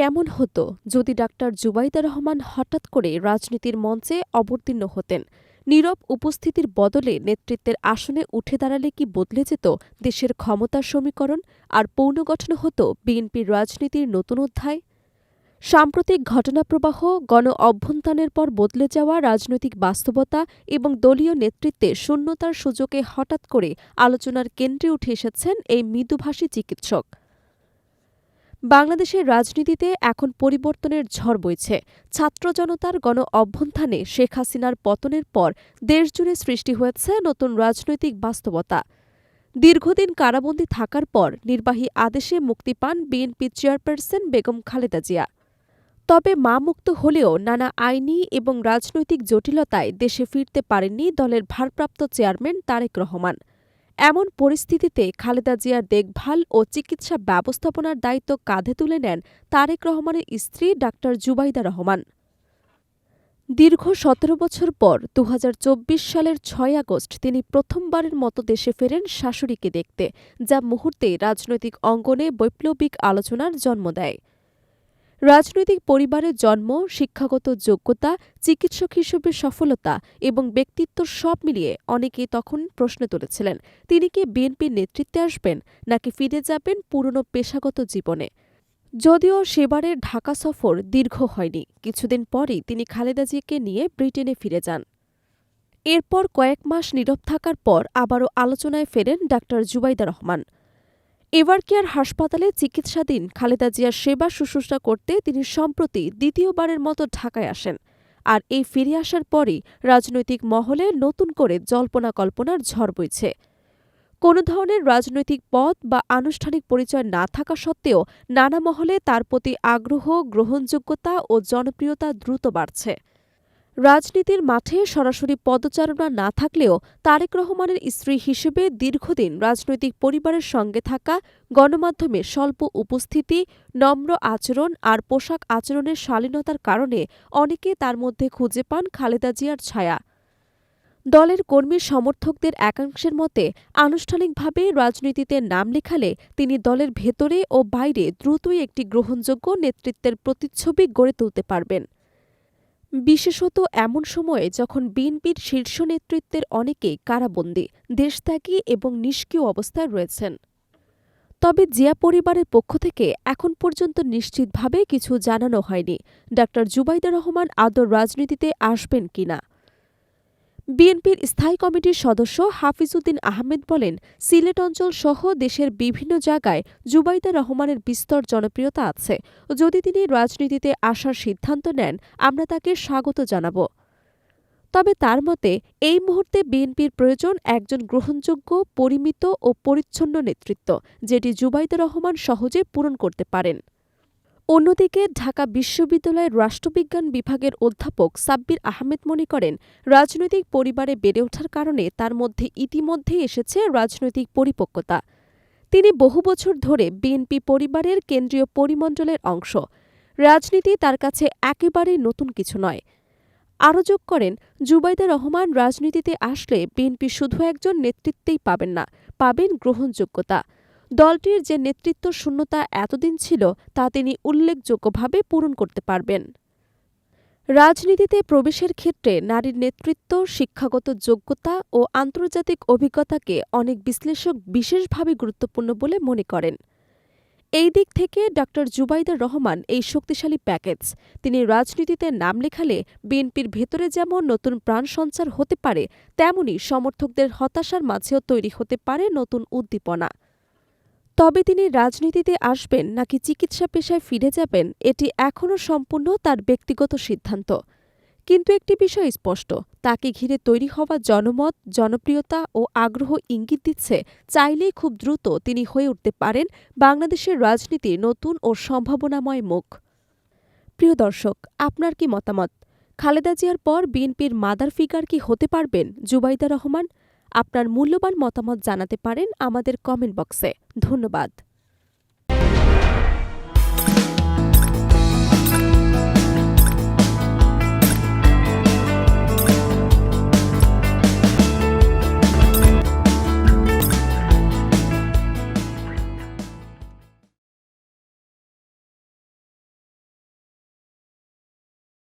কেমন হতো যদি ডাক্তার জুবাইদা রহমান হঠাৎ করে রাজনীতির মঞ্চে অবতীর্ণ হতেন? নীরব উপস্থিতির বদলে নেতৃত্বের আসনে উঠে দাঁড়ালে কি বদলে যেত দেশের ক্ষমতার সমীকরণ? আর পৌনগঠন হতো বিএনপির রাজনীতির নতুন অধ্যায়? সাম্প্রতিক ঘটনাপ্রবাহ, গণ অভ্যন্থানের পর বদলে যাওয়া রাজনৈতিক বাস্তবতা এবং দলীয় নেতৃত্বে শূন্যতার সুযোগে হঠাৎ করে আলোচনার কেন্দ্রে উঠে এসেছেন এই মৃদুভাষী চিকিৎসক। বাংলাদেশের রাজনীতিতে এখন পরিবর্তনের ঝড় বইছে। ছাত্র জনতার গণ অভ্যন্থানে শেখ হাসিনার পতনের পর দেশজুড়ে সৃষ্টি হয়েছে নতুন রাজনৈতিক বাস্তবতা। দীর্ঘদিন কারাবন্দী থাকার পর নির্বাহী আদেশে মুক্তি পান বিএনপি চেয়ারপারসন বেগম খালেদা জিয়া। তবে মা মুক্ত হলেও নানা আইনি এবং রাজনৈতিক জটিলতায় দেশে ফিরতে পারেননি দলের ভারপ্রাপ্ত চেয়ারম্যান তারেক রহমান। এমন পরিস্থিতিতে খালেদা জিয়ার দেখভাল ও চিকিৎসা ব্যবস্থাপনার দায়িত্ব কাঁধে তুলে নেন তারেক রহমানের স্ত্রী ডাক্তার জুবাইদা রহমান। দীর্ঘ সতেরো বছর পর দু হাজার চব্বিশ সালের ছয় আগস্ট তিনি প্রথমবারের মতো দেশে ফেরেন শাশুড়িকে দেখতে, যা মুহূর্তে রাজনৈতিক অঙ্গনে বৈপ্লবিক আলোচনার জন্ম দেয়। রাজনৈতিক পরিবারের জন্ম, শিক্ষাগত যোগ্যতা, চিকিৎসক হিসেবে সফলতা এবং ব্যক্তিত্ব সব মিলিয়ে অনেকেই তখন প্রশ্ন তুলেছিলেন, তিনি কি বিএনপির নেতৃত্বে আসবেন নাকি ফিরে যাবেন পুরনো পেশাগত জীবনে? যদিও সেবারের ঢাকা সফর দীর্ঘ হয়নি, কিছুদিন পরই তিনি খালেদা জিয়াকে নিয়ে ব্রিটেনে ফিরে যান। এরপর কয়েক মাস নীরব থাকার পর আবারও আলোচনায় ফেরেন ডাক্তার জুবাইদা রহমান। এভারকেয়ার হাসপাতালে চিকিৎসাধীন খালেদা জিয়ার সেবা শুশ্রূষা করতে তিনি সম্প্রতি দ্বিতীয়বারের মতো ঢাকায় আসেন। আর এই ফিরে আসার পরই রাজনৈতিক মহলে নতুন করে জল্পনা কল্পনার ঝড় বইছে। কোনো ধরনের রাজনৈতিক পদ বা আনুষ্ঠানিক পরিচয় না থাকা সত্ত্বেও নানা মহলে তার প্রতি আগ্রহ, গ্রহণযোগ্যতা ও জনপ্রিয়তা দ্রুত বাড়ছে। রাজনীতির মাঠে সরাসরি পদচারণা না থাকলেও তারেক রহমানের স্ত্রী হিসেবে দীর্ঘদিন রাজনৈতিক পরিবারের সঙ্গে থাকা গণমাধ্যমে স্বল্প উপস্থিতি, নম্র আচরণ আর পোশাক আচরণের শালীনতার কারণে অনেকে তার মধ্যে খুঁজে পান খালেদা জিয়ার ছায়া। দলের কর্মী সমর্থকদের একাংশের মতে, আনুষ্ঠানিকভাবে রাজনীতিতে নাম লেখালে তিনি দলের ভেতরে ও বাইরে দ্রুতই একটি গ্রহণযোগ্য নেতৃত্বের প্রতিচ্ছবি গড়ে তুলতে পারবেন। বিশেষত এমন সময়ে যখন বিএনপির শীর্ষ নেতৃত্বের অনেকেই কারাবন্দী দেশত্যাগী এবং নিষ্ক্রিয় অবস্থায় রয়েছেন। তবে জিয়া পরিবারের পক্ষ থেকে এখন পর্যন্ত নিশ্চিতভাবে কিছু জানানো হয়নি। ডাক্তার জুবাইদা রহমান আদর রাজনীতিতে আসবেন কিনা? বিএনপির স্থায়ী কমিটির সদস্য হাফিজউদ্দিন আহমেদ বলেন, সিলেট অঞ্চল সহ দেশের বিভিন্ন জায়গায় জুবাইদা রহমানের বিস্তর জনপ্রিয়তা আছে। যদি তিনি রাজনীতিতে আসার সিদ্ধান্ত নেন, আমরা তাকে স্বাগত জানাব। তবে তার মতে, এই মুহূর্তে বিএনপির প্রয়োজন একজন গ্রহণযোগ্য, পরিমিত ও পরিচ্ছন্ন নেতৃত্ব, যেটি জুবাইদা রহমান সহজে পূরণ করতে পারেন। অন্যদিকে ঢাকা বিশ্ববিদ্যালয়ের রাষ্ট্রবিজ্ঞান বিভাগের অধ্যাপক সাব্বির আহমেদ মনে করেন, রাজনৈতিক পরিবারে বেড়ে ওঠার কারণে তার মধ্যে ইতিমধ্যেই এসেছে রাজনৈতিক পরিপক্কতা। তিনি বহু বছর ধরে বিএনপি পরিবারের কেন্দ্রীয় পরিমণ্ডলের অংশ। রাজনীতি তার কাছে একেবারেই নতুন কিছু নয়। আরও যোগ করেন, জুবাইদা রহমান রাজনীতিতে আসলে বিএনপি শুধু একজন নেতৃত্বেই পাবেন না, পাবেন গ্রহণযোগ্যতা। দলটির যে নেতৃত্ব শূন্যতা এতদিন ছিল, তা তিনি উল্লেখযোগ্যভাবে পূরণ করতে পারবেন। রাজনীতিতে প্রবেশের ক্ষেত্রে নারীর নেতৃত্ব, শিক্ষাগত যোগ্যতা ও আন্তর্জাতিক অভিজ্ঞতাকে অনেক বিশ্লেষক বিশেষভাবে গুরুত্বপূর্ণ বলে মনে করেন। এই দিক থেকে ড. জুবাইদা রহমান এই শক্তিশালী প্যাকেজ। তিনি রাজনীতিতে নাম লেখালে বিএনপির ভেতরে যেমন নতুন প্রাণ সঞ্চার হতে পারে, তেমনি সমর্থকদের হতাশার মাঝেও তৈরি হতে পারে নতুন উদ্দীপনা। তবে তিনি রাজনীতিতে আসবেন নাকি চিকিৎসা পেশায় ফিরে যাবেন, এটি এখনও সম্পূর্ণ তার ব্যক্তিগত সিদ্ধান্ত। কিন্তু একটি বিষয় স্পষ্ট, তাকে ঘিরে তৈরি হওয়া জনমত, জনপ্রিয়তা ও আগ্রহ ইঙ্গিত দিচ্ছে, চাইলেই খুব দ্রুত তিনি হয়ে উঠতে পারেন বাংলাদেশের রাজনীতির নতুন ও সম্ভাবনাময় মুখ। প্রিয় দর্শক, আপনার কি মতামত? খালেদা জিয়ার পর বিএনপির মাদার ফিগার কি হতে পারবেন? জুবাইদা রহমান আপনার মূল্যবান মতামত জানাতে পারেন আমাদের কমেন্ট বক্সে ধন্যবাদ।